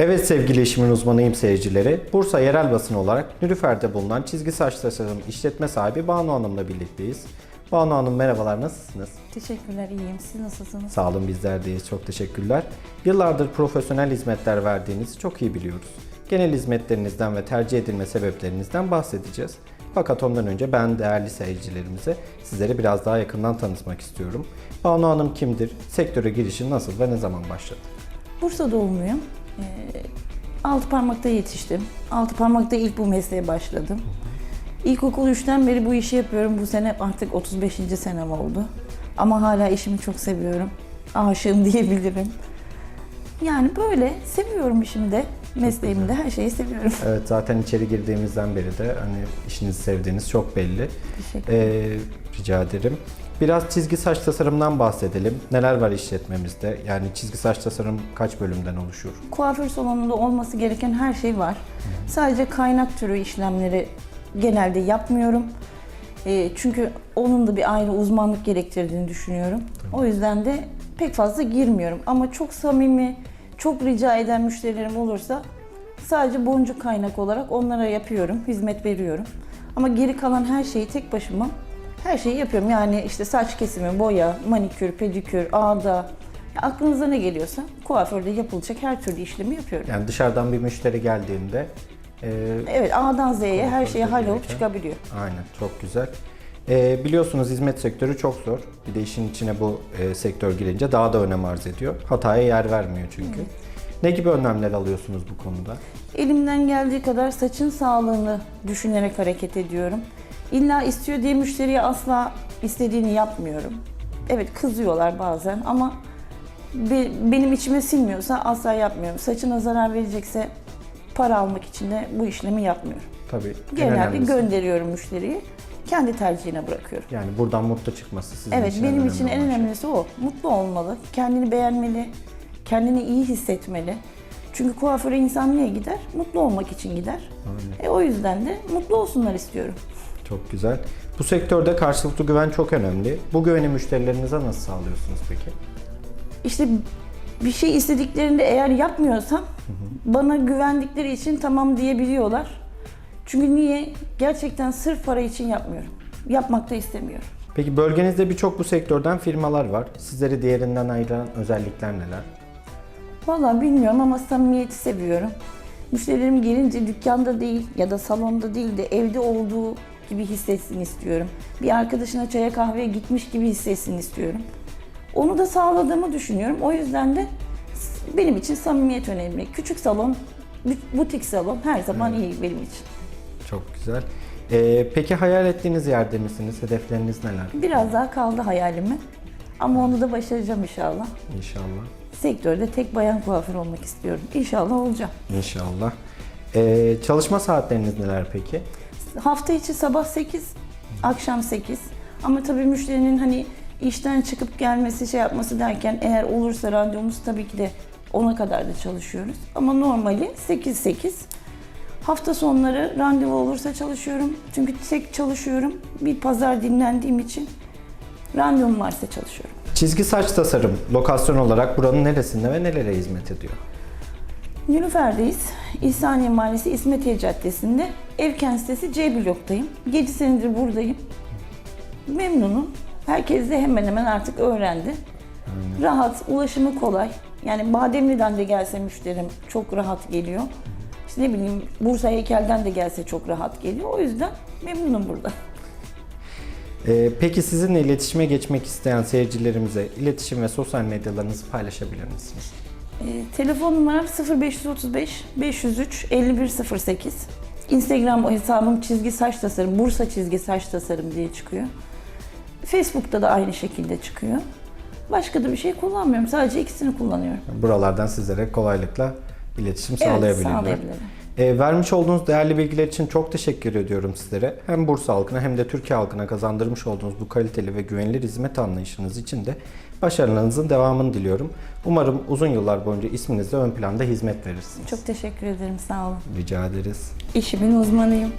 Evet sevgili işimin uzmanıyım seyircileri. Bursa yerel basını olarak Nülüfer'de bulunan çizgi saç tasarım işletme sahibi Banu Hanım'la birlikteyiz. Banu Hanım merhabalar nasılsınız? Teşekkürler, iyiyim. Siz nasılsınız? Sağ olun bizler deyiz. Çok teşekkürler. Yıllardır profesyonel hizmetler verdiğinizi çok iyi biliyoruz. Genel hizmetlerinizden ve tercih edilme sebeplerinizden bahsedeceğiz. Fakat ondan önce ben değerli seyircilerimize sizleri biraz daha yakından tanıtmak istiyorum. Banu Hanım kimdir? Sektöre girişi nasıl ve ne zaman başladı? Bursa doğumluyum. Ee, altı parmakta yetiştim. Altı parmakta ilk bu mesleğe başladım. İlkokul 3'ten beri bu işi yapıyorum. Bu sene artık 35. senem oldu. Ama hala işimi çok seviyorum. Aşığım diyebilirim. Yani böyle seviyorum işimi de, mesleğimi de, her şeyi seviyorum. Evet zaten içeri girdiğimizden beri de hani işinizi sevdiğiniz çok belli. Teşekkür Ee, rica ederim. Biraz çizgi saç tasarımdan bahsedelim. Neler var işletmemizde? Yani çizgi saç tasarım kaç bölümden oluşur? Kuaför salonunda olması gereken her şey var. Sadece kaynak türü işlemleri genelde yapmıyorum. E, çünkü onun da bir ayrı uzmanlık gerektirdiğini düşünüyorum. O yüzden de pek fazla girmiyorum. Ama çok samimi, çok rica eden müşterilerim olursa sadece boncuk kaynak olarak onlara yapıyorum, hizmet veriyorum. Ama geri kalan her şeyi tek başıma her şeyi yapıyorum. Yani işte saç kesimi, boya, manikür, pedikür, ağda, ya aklınıza ne geliyorsa kuaförde yapılacak her türlü işlemi yapıyorum. Yani dışarıdan bir müşteri geldiğinde e, Evet A'dan Z'ye her Kuaförde şeyi hallolup gereken- çıkabiliyor. aynen çok güzel. E, biliyorsunuz hizmet sektörü çok zor. Bir de işin içine bu e, sektör girince daha da önem arz ediyor. Hataya yer vermiyor çünkü. Ne gibi önlemler alıyorsunuz bu konuda? Elimden geldiği kadar saçın sağlığını düşünerek hareket ediyorum. İlla istiyor diye müşteriye asla istediğini yapmıyorum. Evet kızıyorlar bazen ama be- benim içime sinmiyorsa asla yapmıyorum. Saçına zarar verecekse para almak için de bu işlemi yapmıyorum. Tabii en Genelde önemlisi. gönderiyorum müşteriyi. Kendi tercihine bırakıyorum. Yani buradan mutlu çıkması sizin Evet için benim için en olan şey. önemlisi o. Mutlu olmalı, kendini beğenmeli, kendini iyi hissetmeli. Çünkü kuaföre insan niye gider? Mutlu olmak için gider. E, o yüzden de mutlu olsunlar istiyorum. Çok güzel. Bu sektörde karşılıklı güven çok önemli. Bu güveni müşterilerinize nasıl sağlıyorsunuz peki? İşte bir şey istediklerinde eğer yapmıyorsam bana güvendikleri için tamam diyebiliyorlar. Çünkü niye? Gerçekten sırf para için yapmıyorum. Yapmak da istemiyorum. Peki bölgenizde birçok bu sektörden firmalar var. Sizleri diğerinden ayıran özellikler neler? Vallahi bilmiyorum ama samimiyeti seviyorum. Müşterilerim gelince dükkanda değil ya da salonda değil de evde olduğu gibi hissetsin istiyorum. Bir arkadaşına çaya kahveye gitmiş gibi hissetsin istiyorum. Onu da sağladığımı düşünüyorum. O yüzden de benim için samimiyet önemli. Küçük salon, bu- butik salon her zaman iyi benim için. Çok güzel. Ee, peki hayal ettiğiniz yerde misiniz? Hedefleriniz neler? Biraz daha kaldı hayalime. Ama onu da başaracağım inşallah. İnşallah. Sektörde tek bayan kuaför olmak istiyorum. İnşallah olacağım. İnşallah. Ee, çalışma saatleriniz neler peki? Hafta içi sabah 8, akşam 8. Ama tabii müşterinin hani işten çıkıp gelmesi, şey yapması derken eğer olursa randevumuz tabii ki de ona kadar da çalışıyoruz. Ama normali 8-8. Hafta sonları randevu olursa çalışıyorum. Çünkü tek çalışıyorum. Bir pazar dinlendiğim için randevum varsa çalışıyorum. Çizgi saç tasarım lokasyon olarak buranın neresinde ve nelere hizmet ediyor? Nilüfer'deyiz. İhsaniye Mahallesi İsmetiye Caddesi'nde. Evken sitesi C bloktayım. 7 senedir buradayım. Memnunum. Herkes de hemen hemen artık öğrendi. Rahat, ulaşımı kolay. Yani Bademli'den de gelse müşterim çok rahat geliyor. İşte ne bileyim Bursa Heykel'den de gelse çok rahat geliyor. O yüzden memnunum burada. Ee, peki sizinle iletişime geçmek isteyen seyircilerimize iletişim ve sosyal medyalarınızı paylaşabilir misiniz? Ee, telefon numaram 0535 503 5108. Instagram hesabım çizgi saç tasarım, Bursa çizgi saç tasarım diye çıkıyor. Facebook'ta da aynı şekilde çıkıyor. Başka da bir şey kullanmıyorum. Sadece ikisini kullanıyorum. Buralardan sizlere kolaylıkla iletişim Evet, sağlayabilirim. Ee, vermiş olduğunuz değerli bilgiler için çok teşekkür ediyorum sizlere. Hem Bursa halkına hem de Türkiye halkına kazandırmış olduğunuz bu kaliteli ve güvenilir hizmet anlayışınız için de başarılarınızın devamını diliyorum. Umarım uzun yıllar boyunca isminizle ön planda hizmet verirsiniz. Çok teşekkür ederim. Sağ olun. Rica ederiz. İşimin uzmanıyım.